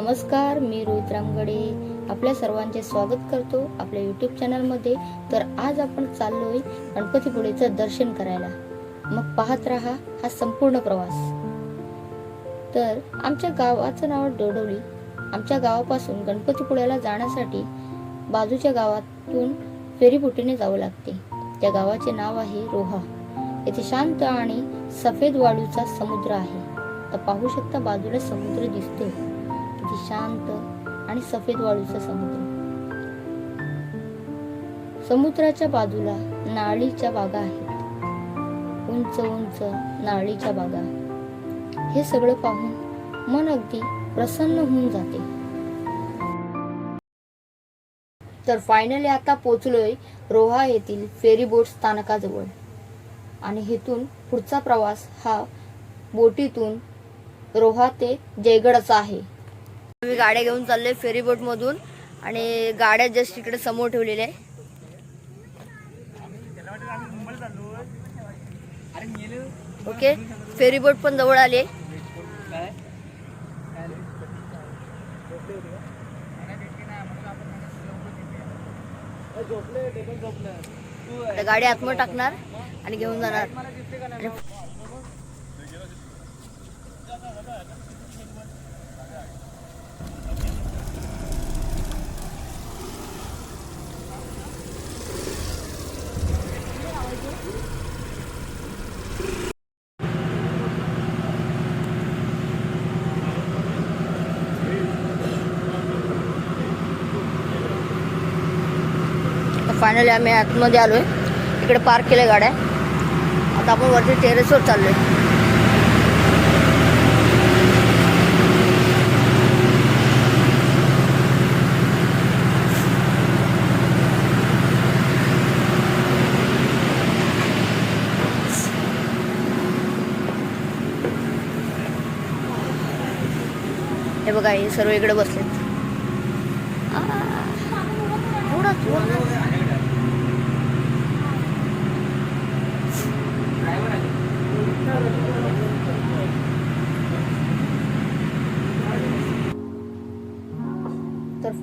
नमस्कार मी रोहित रामगडे आपल्या सर्वांचे स्वागत करतो आपल्या युट्यूब चॅनलमध्ये तर आज आपण चाललोय गणपतीपुळेचं दर्शन करायला. मग पाहत राहा हा संपूर्ण प्रवास. तर आमच्या गावाचं नाव डोडवली आमच्या गावापासून गणपतीपुळ्याला जाण्यासाठी बाजूच्या गावातून फेरीबोटीने जावं लागते. त्या गावाचे नाव आहे रोहा. येथे शांत आणि सफेद वाळूचा समुद्र आहे. तर पाहू शकता बाजूला समुद्र दिसतोय. किती शांत आणि सफेद वाळूचा समुद्र. समुद्राच्या बाजूला नाळीच्या बागा आहेत. उंच उंच नाळीच्या बागा. हे सगळं पाहून मन अगदी प्रसन्न होऊन जाते. तर फायनली आता पोचलोय रोहा येथील फेरी बोट स्थानकाजवळ. आणि हेतून पुढचा प्रवास हा बोटीतून रोहा ते जयगडचा आहे. मी गाड्या घेऊन चालले फेरी आणि गाड्या जस्ट इकडे समोर ठेवलेल्या आहे ओके फेरी बोट पण जवळ आले आता गाडी आतमध्ये टाकणार आणि घेऊन जाणार. फायनली आम्ही आतमध्ये आलो आहे इकडे पार्क केल्या गाड्या. आता आपण वरती टेरेसवर आहे हे बघा हे सर्व इकडे बसले.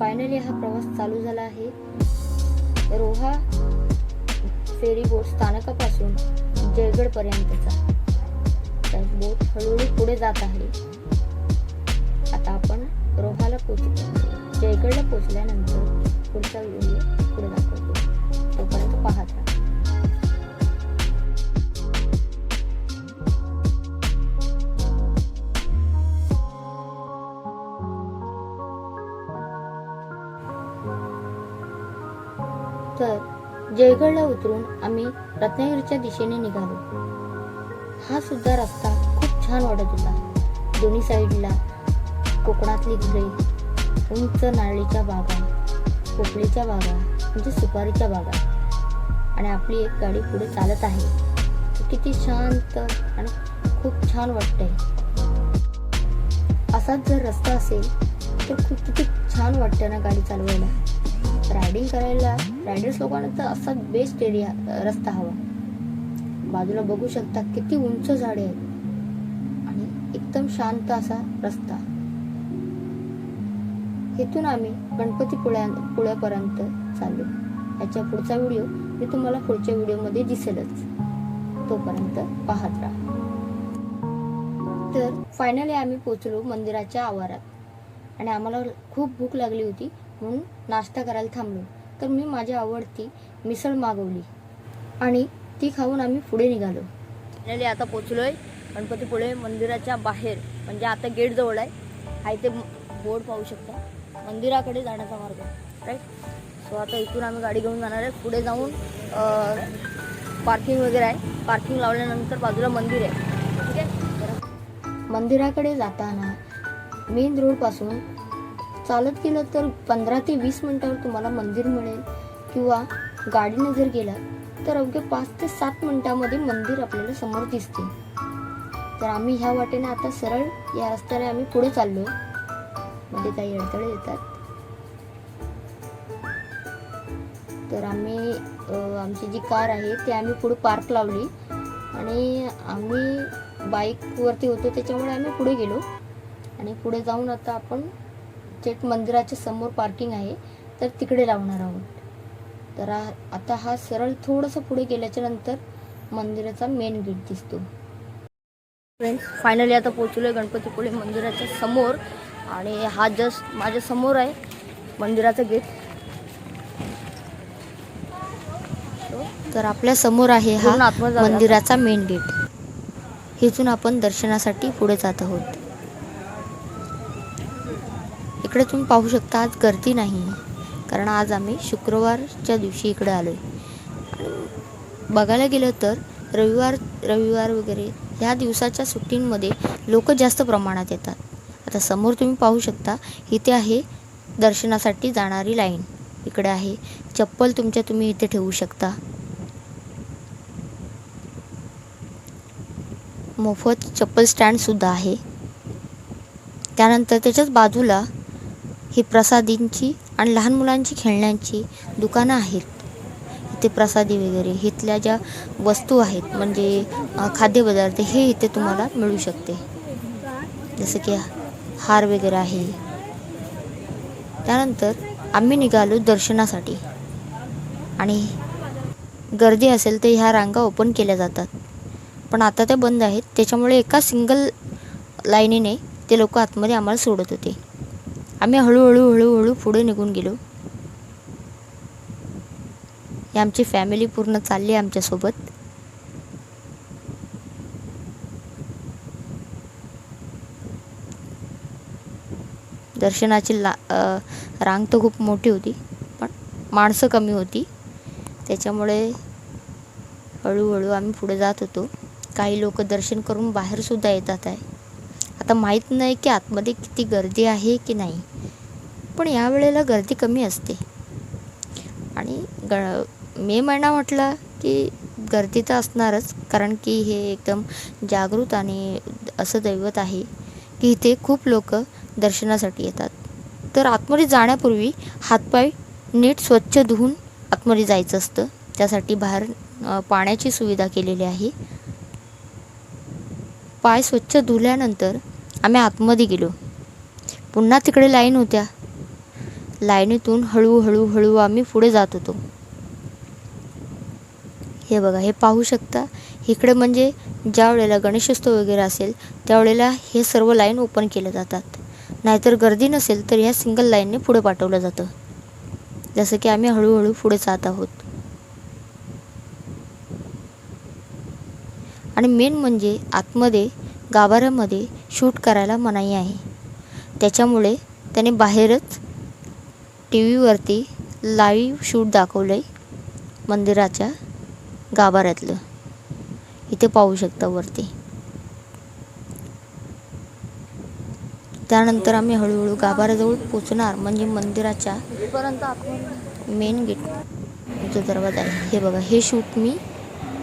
फायनली हा प्रवास चालू झाला आहे. रोहा फेरी बोट स्थानकापासून जयगडपर्यंतचा तर बोट हळूहळू पुढे जात आहे. आता आपण रोहाला पोचतो जयगडला पोचल्यानंतर पुढचा व्हिडिओ पुढे जातो. तर जयगडला उतरून आम्ही रत्नागिरीच्या दिशेने निघालो. हा सुद्धा रस्ता खूप छान वाटत होता. दोन्ही साईडला कोकणातली घरे उंच नारळीच्या बागा पोपळीच्या बागा म्हणजे सुपारीच्या बागा. आणि आपली एक गाडी पुढे चालत आहे. किती शांत आणि खूप छान वाटतंय. असाच जर रस्ता असेल तर खूप किती छान वाटतं ना गाडी चालवायला. रायडिंग करायला रायडर्स लोकांना तर असा बेस्ट एरिया रस्ता हवा. बाजूला बघू शकता किती उंच झाडे आहेत. आणि एकदम शांत असा रस्ता. इथून आम्ही गणपती पुळ्या पुळ्यापर्यंत चाललो याच्या पुढचा व्हिडिओ मी तुम्हाला पुढच्या व्हिडिओमध्ये दिसेलच. तोपर्यंत पाहत राहा. तर फायनली आम्ही पोचलो मंदिराच्या आवारात. आणि आम्हाला खूप भूक लागली होती. म्हणून नाश्ता करायला थांबलो. तर मी माझी आवडती मिसळ मागवली आणि ती खाऊन आम्ही पुढे निघालो. फायनली आता पोचलोय गणपतीपुळे मंदिराच्या बाहेर म्हणजे आता गेट जवळ आहे. हा इथे बोर्ड पाहू शकता. मंदिराकडे जाण्याचा मार्ग राईट सो आता इथून आम्ही गाडी घेऊन जाणार आहे. पुढे जाऊन पार्किंग वगैरे आहे. पार्किंग लावल्यानंतर बाजूला मंदिर आहे. ठीक आहे? तर मंदिराकडे जाताना मेन रोडपासून चालत गेलं तर पंधरा ते वीस मिनिटावर तुम्हाला मंदिर मिळेल किंवा गाडीने जर गेला तर अवघे पाच ते सात मिनिटामध्ये मंदिर आपल्याला समोर दिसते. तर आम्ही ह्या वाटेने आता सरळ या रस्त्याने आम्ही पुढे चाललो. मध्ये काही अडथळे येतात. तर आम्ही आमची जी कार आहे ती आम्ही पुढे पार्क लावली. आणि आम्ही बाईकवरती होतो त्याच्यामुळे आम्ही पुढे गेलो. आणि पुढे जाऊन आता आपण थेट मंदिराच्या समोर पार्किंग आहे तर तिकडे लावणार आहोत. तर आता हा सरळ थोडंसं पुढे गेल्याच्यानंतर मंदिराचा मेन गेट दिसतो. फ्रेंड्स फायनली आता पोचलो आहे गणपतीपुळे मंदिराच्या समोर आणि हा जस्ट माझ्यासमोर आहे मंदिराचा गेट तर आपल्यासमोर आहे हा. मंदिराचा मेन गेट इथून आपण दर्शनासाठी पुढे जात आहोत. इकडे तुम्ही पाहू शकता आज गर्दी नाही. कारण आज आम्ही शुक्रवारच्या दिवशी इकडे आलो आहे बघायला गेलं तर रविवार रविवार वगैरे ह्या दिवसाच्या सुट्टींमध्ये लोक जास्त प्रमाणात येतात. आता समोर तुम्ही पाहू शकता इथे आहे दर्शनासाठी जाणारी लाईन. इकडे आहे चप्पल तुमच्या तुम्ही इथे ठेवू शकता. मोफत चप्पल स्टँडसुद्धा आहे. त्यानंतर त्याच्याच बाजूला ही प्रसादींची आणि लहान मुलांची खेळण्यांची दुकानं आहेत. इथे प्रसादी वगैरे इथल्या ज्या वस्तू आहेत म्हणजे खाद्यपदार्थ हे इथे तुम्हाला मिळू शकते. जसं की हार वगैरे आहे. त्यानंतर आम्ही निघालो दर्शनासाठी. आणि गर्दी असेल तर ह्या रांगा ओपन केल्या जातात. पण आता त्या बंद आहेत. त्याच्यामुळे एका सिंगल लाईनीने ते लोक आतमध्ये आम्हाला सोडत होते. आम्ही हळूहळू हळूहळू पुढे निघून गेलो. ही आमची फॅमिली पूर्ण चालली आहे आमच्यासोबत दर्शनाची ला रांग तर खूप मोठी होती पण माणसं कमी होती. त्याच्यामुळे हळूहळू आम्ही पुढे जात होतो. काही लोक दर्शन करून बाहेरसुद्धा येतात आहे. आता माहीत नाही की आतमध्ये किती गर्दी आहे की नाही. पण यावेळेला गर्दी कमी असते. आणि ग मे महिना म्हटलं की गर्दी तर असणारच कारण की हे एकदम जागृत आणि असं दैवत आहे की इथे खूप लोक दर्शनासाठी येतात. तर आतमध्ये जाण्यापूर्वी हातपाय नीट स्वच्छ धुवून आतमध्ये जायचं असतं. त्यासाठी बाहेर पाण्याची सुविधा केलेली आहे. पाय स्वच्छ धुल्यानंतर आम्ही आतमध्ये गेलो. पुन्हा तिकडे लाईन होत्या. लाईनीतून हळूहळू हळू आम्ही पुढे जात होतो. हे बघा हे पाहू शकता इकडे म्हणजे ज्या वेळेला गणेशोत्सव वगैरे असेल त्यावेळेला हे सर्व लाईन ओपन केल्या जातात. नाहीतर गर्दी नसेल तर ह्या सिंगल लाईनने पुढे पाठवलं जातं. जसं की आम्ही हळूहळू पुढे जात आहोत. आणि मेन म्हणजे आतमध्ये गाभाऱ्यामध्ये शूट करायला मनाई आहे. त्याच्यामुळे त्याने बाहेरच टी व्हीवरती लाईव्ह शूट दाखवलं आहे मंदिराच्या गाभाऱ्यातलं. इथे पाहू शकता वरती. त्यानंतर आम्ही हळूहळू गाभाऱ्याजवळ पोचणार म्हणजे मंदिराच्या मेन गेट जो दरवाजा आहे हे बघा हे शूट मी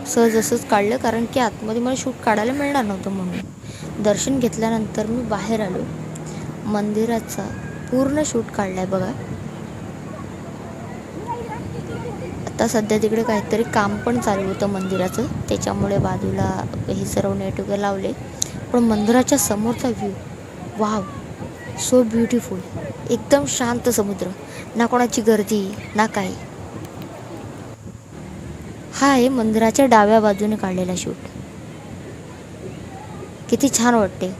सहज असंच काढलं कारण की आतमध्ये मला शूट काढायला मिळणार नव्हतं म्हणून. दर्शन घेतल्यानंतर मी बाहेर आलो. मंदिराचा पूर्ण शूट काढला आहे बघा. आता सध्या तिकडे काहीतरी काम पण चालू होतं मंदिराचं. त्याच्यामुळे बाजूला हे सर्व नेट वगैरे लावले. पण मंदिराच्या समोरचा व्ह्यू वाव सो ब्युटिफुल एकदम शांत समुद्र. ना कोणाची गर्दी ना काही. हा आहे मंदिराच्या डाव्या बाजूने काढलेला शूट. किती छान वाटते.